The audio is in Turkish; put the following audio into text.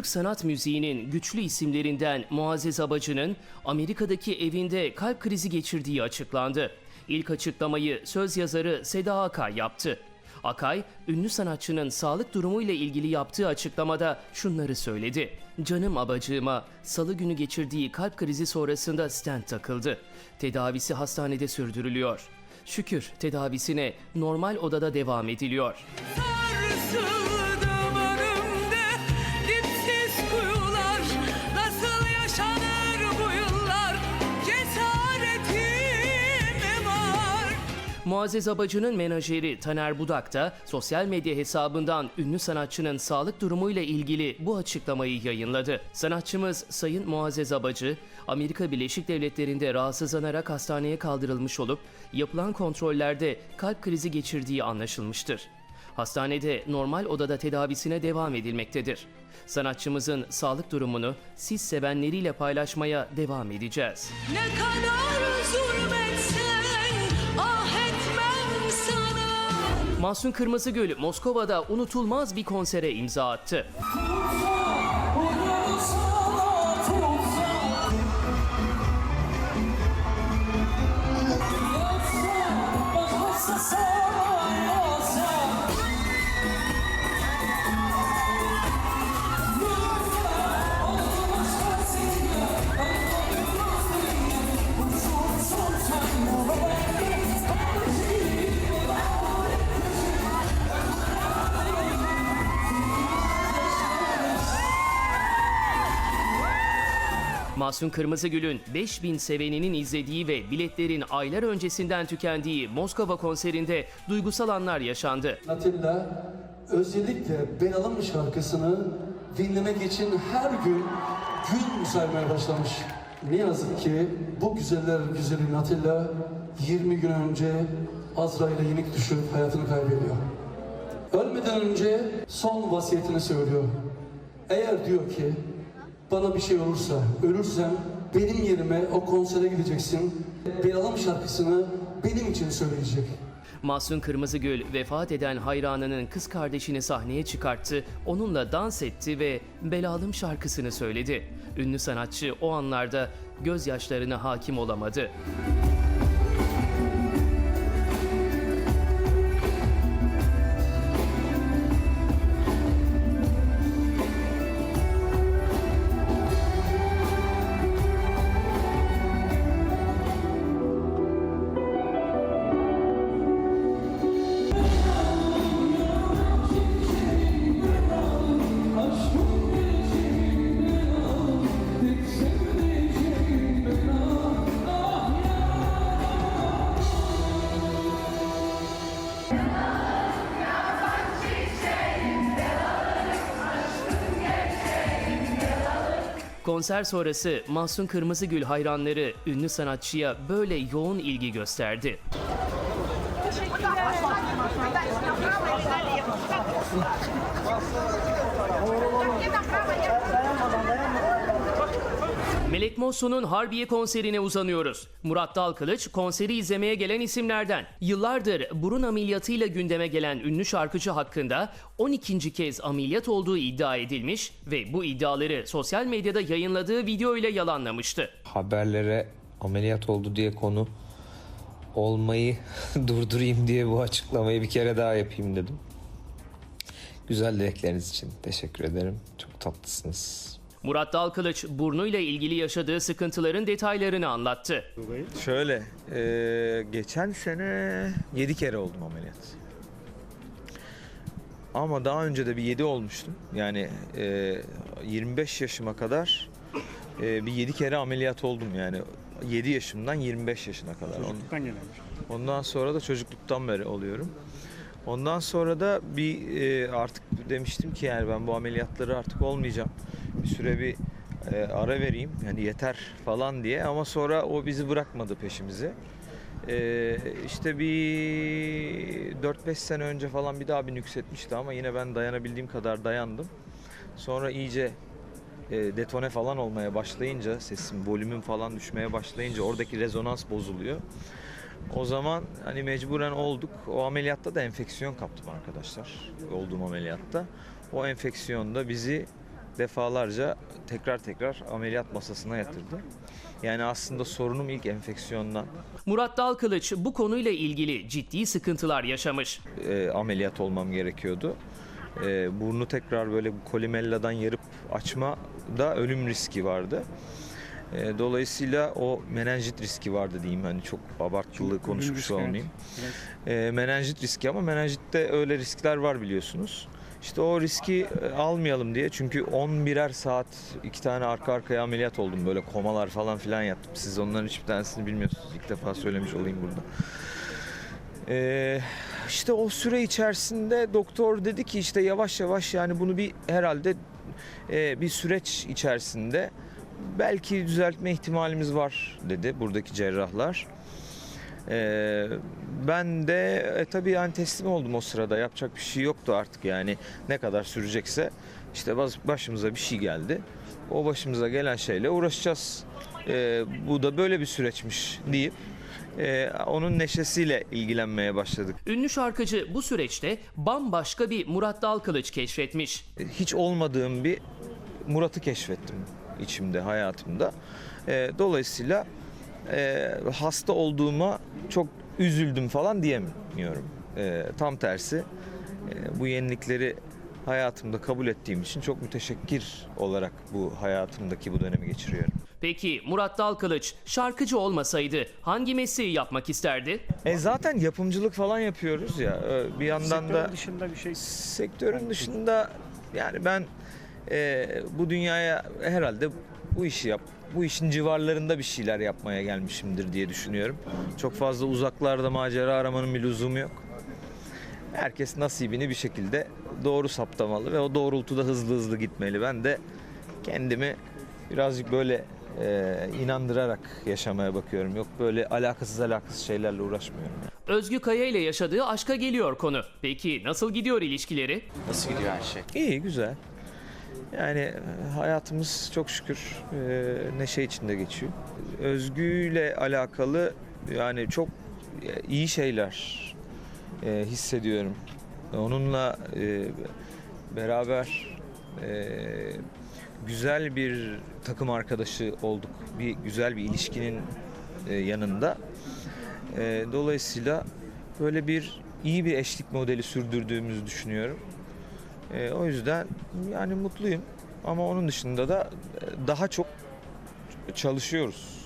Türk sanat müziğinin güçlü isimlerinden Muazzez Abacı'nın Amerika'daki evinde kalp krizi geçirdiği açıklandı. İlk açıklamayı söz yazarı Seda Akay yaptı. Akay, ünlü sanatçının sağlık durumu ile ilgili yaptığı açıklamada şunları söyledi. Canım abacığıma salı günü geçirdiği kalp krizi sonrasında stent takıldı. Tedavisi hastanede sürdürülüyor. Şükür tedavisine normal odada devam ediliyor. Sarsıldım Muazzez Abacı'nın menajeri Taner Budak da sosyal medya hesabından ünlü sanatçının sağlık durumuyla ilgili bu açıklamayı yayınladı. Sanatçımız Sayın Muazzez Abacı, Amerika Birleşik Devletleri'nde rahatsızlanarak hastaneye kaldırılmış olup yapılan kontrollerde kalp krizi geçirdiği anlaşılmıştır. Hastanede normal odada tedavisine devam edilmektedir. Sanatçımızın sağlık durumunu siz sevenleriyle paylaşmaya devam edeceğiz. Ne kadar zulmetsen Mahsun Kırmızıgül Moskova'da unutulmaz bir konsere imza attı. Mahsun Kırmızıgül'ün 5000 seveninin izlediği ve biletlerin aylar öncesinden tükendiği Moskova konserinde duygusal anlar yaşandı. Atilla özellikle Belalım şarkısını dinlemek için her gün gün saymaya başlamış. Ne yazık ki bu güzeller güzeli Atilla 20 gün önce Azrail'e yenik düşüp hayatını kaybediyor. Ölmeden önce son vasiyetini söylüyor. Eğer diyor ki bana bir şey olursa, ölürsem benim yerime o konsere gideceksin. Belalım şarkısını benim için söyleyecek. Mahsun Kırmızıgül vefat eden hayranının kız kardeşini sahneye çıkarttı, onunla dans etti ve Belalım şarkısını söyledi. Ünlü sanatçı o anlarda gözyaşlarına hakim olamadı. Konser sonrası Mahsun Kırmızıgül hayranları ünlü sanatçıya böyle yoğun ilgi gösterdi. Melek Mosso'nun Harbiye konserine uzanıyoruz. Murat Dalkılıç konseri izlemeye gelen isimlerden. Yıllardır burun ameliyatıyla gündeme gelen ünlü şarkıcı hakkında 12. kez ameliyat olduğu iddia edilmiş ve bu iddiaları sosyal medyada yayınladığı video ile yalanlamıştı. haberlere ameliyat oldu diye konu olmayı durdurayım diye bu açıklamayı bir kere daha yapayım dedim. Güzel dilekleriniz için teşekkür ederim. Çok tatlısınız. Murat Dalkılıç burnuyla ilgili yaşadığı sıkıntıların detaylarını anlattı. Şöyle, e, geçen sene 7 kere oldum ameliyat. Ama daha önce de bir 7 olmuştum. Yani e, 25 yaşıma kadar e, bir 7 kere ameliyat oldum yani. 7 yaşımdan 25 yaşına kadar. On- Ondan sonra da çocukluktan beri oluyorum. Ondan sonra da bir e, artık demiştim ki yani ben bu ameliyatları artık olmayacağım. Bir süre bir e, ara vereyim yani yeter falan diye ama sonra o bizi bırakmadı peşimizi. E, işte bir 4-5 sene önce falan bir daha bir nüksetmişti ama yine ben dayanabildiğim kadar dayandım. Sonra iyice e, detone falan olmaya başlayınca sesim, volümüm falan düşmeye başlayınca oradaki rezonans bozuluyor. O zaman hani mecburen olduk. O ameliyatta da enfeksiyon kaptım arkadaşlar. Olduğum ameliyatta. O enfeksiyon da bizi defalarca tekrar tekrar ameliyat masasına yatırdı. Yani aslında sorunum ilk enfeksiyondan Murat Dalkılıç bu konuyla ilgili ciddi sıkıntılar yaşamış. e, ameliyat olmam gerekiyordu. E, burnu tekrar böyle kolimelladan yarıp açma da ölüm riski vardı. E, dolayısıyla o menenjit riski vardı diyeyim hani çok abartılı konuşmuş olmayayım. E, menenjit riski ama menenjitte öyle riskler var biliyorsunuz. İşte o riski e, almayalım diye çünkü 11'er saat iki tane arka arkaya ameliyat oldum böyle komalar falan filan yattım. Siz onların hiçbir tanesini bilmiyorsunuz. İlk defa söylemiş olayım burada. Ee, işte o süre içerisinde doktor dedi ki işte yavaş yavaş yani bunu bir herhalde e, bir süreç içerisinde belki düzeltme ihtimalimiz var dedi buradaki cerrahlar. Ee, ben de e, tabii yani teslim oldum o sırada yapacak bir şey yoktu artık yani ne kadar sürecekse işte başımıza bir şey geldi. O başımıza gelen şeyle uğraşacağız. Ee, bu da böyle bir süreçmiş deyip e, onun neşesiyle ilgilenmeye başladık. Ünlü şarkıcı bu süreçte bambaşka bir Murat Dalkılıç keşfetmiş. Hiç olmadığım bir Murat'ı keşfettim içimde, hayatımda. Ee, dolayısıyla e, hasta olduğuma çok üzüldüm falan diyemiyorum. Ee, tam tersi e, bu yenilikleri hayatımda kabul ettiğim için çok müteşekkir olarak bu hayatımdaki bu dönemi geçiriyorum. Peki Murat Dalkılıç şarkıcı olmasaydı hangi mesleği yapmak isterdi? E zaten yapımcılık falan yapıyoruz ya. Ee, Bir yandan da Sektörün dışında bir şey sektörün dışında yani ben e, bu dünyaya herhalde bu işi yap bu işin civarlarında bir şeyler yapmaya gelmişimdir diye düşünüyorum. Çok fazla uzaklarda macera aramanın bir lüzumu yok. Herkes nasibini bir şekilde doğru saptamalı ve o doğrultuda hızlı hızlı gitmeli. Ben de kendimi birazcık böyle e, inandırarak yaşamaya bakıyorum. Yok böyle alakasız alakasız şeylerle uğraşmıyorum. yani. Özgü Kaya ile yaşadığı aşka geliyor konu. Peki nasıl gidiyor ilişkileri? Nasıl gidiyor her şey? İyi, güzel. Yani e, hayatımız çok şükür e, neşe içinde geçiyor. Özgü'yle alakalı yani çok e, iyi şeyler hissediyorum. Onunla beraber güzel bir takım arkadaşı olduk. Bir güzel bir ilişkinin yanında. Dolayısıyla böyle bir iyi bir eşlik modeli sürdürdüğümüzü düşünüyorum. E, o yüzden yani mutluyum. Ama onun dışında da e, daha çok çalışıyoruz.